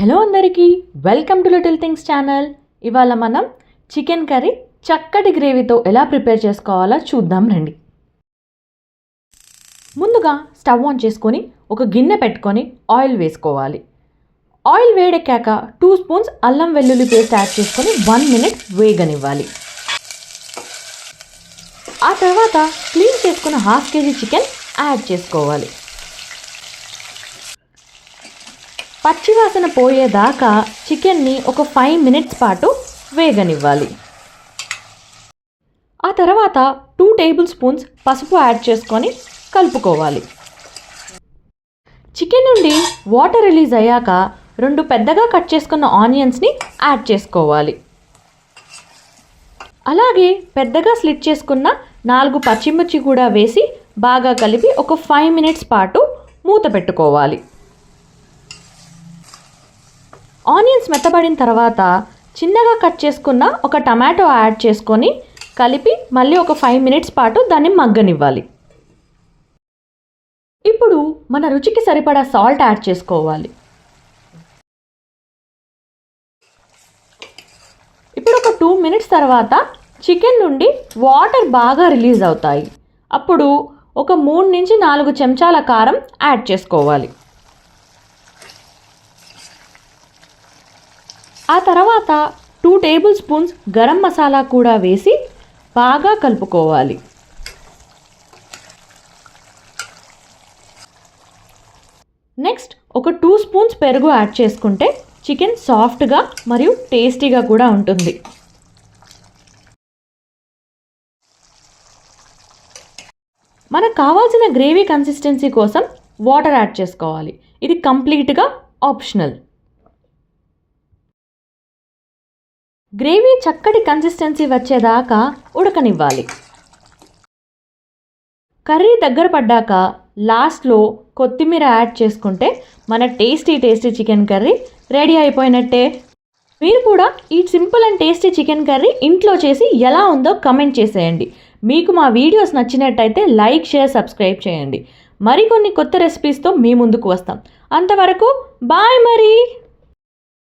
Hello అందరికీ welcome to little things channel. ఇవాళ మనం చికెన్ కర్రీ చక్కటి గ్రేవీతో ఎలా ప్రిపేర్ చేసుకోవాలో చూద్దాం రండి. ముందుగా స్టవ్ ఆన్ చేసుకొని ఒక గిన్నె పెట్టుకొని ఆయిల్ వేసుకోవాలి. ఆయిల్ వేడెక్కాక టూ స్పూన్స్ అల్లం వెల్లుల్లి పేస్ట్ యాడ్ చేసుకొని వన్ మినిట్ వేగనివ్వాలి. ఆ తర్వాత క్లీన్ చేసుకున్న హాఫ్ కేజీ చికెన్ యాడ్ చేసుకోవాలి. పచ్చివాసన పోయేదాకా చికెన్ని ఒక ఫైవ్ మినిట్స్ పాటు వేగనివ్వాలి. ఆ తర్వాత టూ టేబుల్ స్పూన్స్ పసుపు యాడ్ చేసుకొని కలుపుకోవాలి. చికెన్ నుండి వాటర్ రిలీజ్ అయ్యాక రెండు పెద్దగా కట్ చేసుకున్న ఆనియన్స్ని యాడ్ చేసుకోవాలి. అలాగే పెద్దగా స్లిట్ చేసుకున్న నాలుగు పచ్చిమిర్చి కూడా వేసి బాగా కలిపి ఒక ఫైవ్ మినిట్స్ పాటు మూత పెట్టుకోవాలి. ఆనియన్స్ మెత్తబడిన తర్వాత చిన్నగా కట్ చేసుకున్న ఒక టమాటో యాడ్ చేసుకొని కలిపి మళ్ళీ ఒక ఫైవ్ మినిట్స్ పాటు దాన్ని మగ్గనివ్వాలి. ఇప్పుడు మన రుచికి సరిపడా సాల్ట్ యాడ్ చేసుకోవాలి. ఇప్పుడు ఒక టూ మినిట్స్ తర్వాత చికెన్ నుండి వాటర్ బాగా రిలీజ్ అవుతాయి. అప్పుడు ఒక మూడు నుంచి నాలుగు చెంచాల కారం యాడ్ చేసుకోవాలి. ఆ తర్వాత two tablespoons garam masala కూడా వేసి బాగా కలుపుకోవాలి. నెక్స్ట్ ఒక టూ స్పూన్స్ పెరుగు యాడ్ చేసుకుంటే చికెన్ సాఫ్ట్గా మరియు టేస్టీగా కూడా ఉంటుంది. మనకు కావాల్సిన గ్రేవీ కన్సిస్టెన్సీ కోసం వాటర్ యాడ్ చేసుకోవాలి. ఇది కంప్లీట్గా ఆప్షనల్ గ్రేవీ చక్కటి కన్సిస్టెన్సీ వచ్చేదాకా ఉడకనివ్వాలి. కర్రీ దగ్గర పడ్డాక లాస్ట్లో కొత్తిమీర యాడ్ చేసుకుంటే మన tasty tasty chicken curry ready అయిపోయినట్టే. మీరు కూడా ఈ simple and tasty chicken curry ఇంట్లో చేసి ఎలా ఉందో కమెంట్ చేసేయండి. మీకు మా వీడియోస్ నచ్చినట్టయితే లైక్ షేర్ సబ్స్క్రైబ్ చేయండి. మరికొన్ని కొత్త రెసిపీస్తో మీ ముందుకు వస్తాం. అంతవరకు బాయ్ మరి!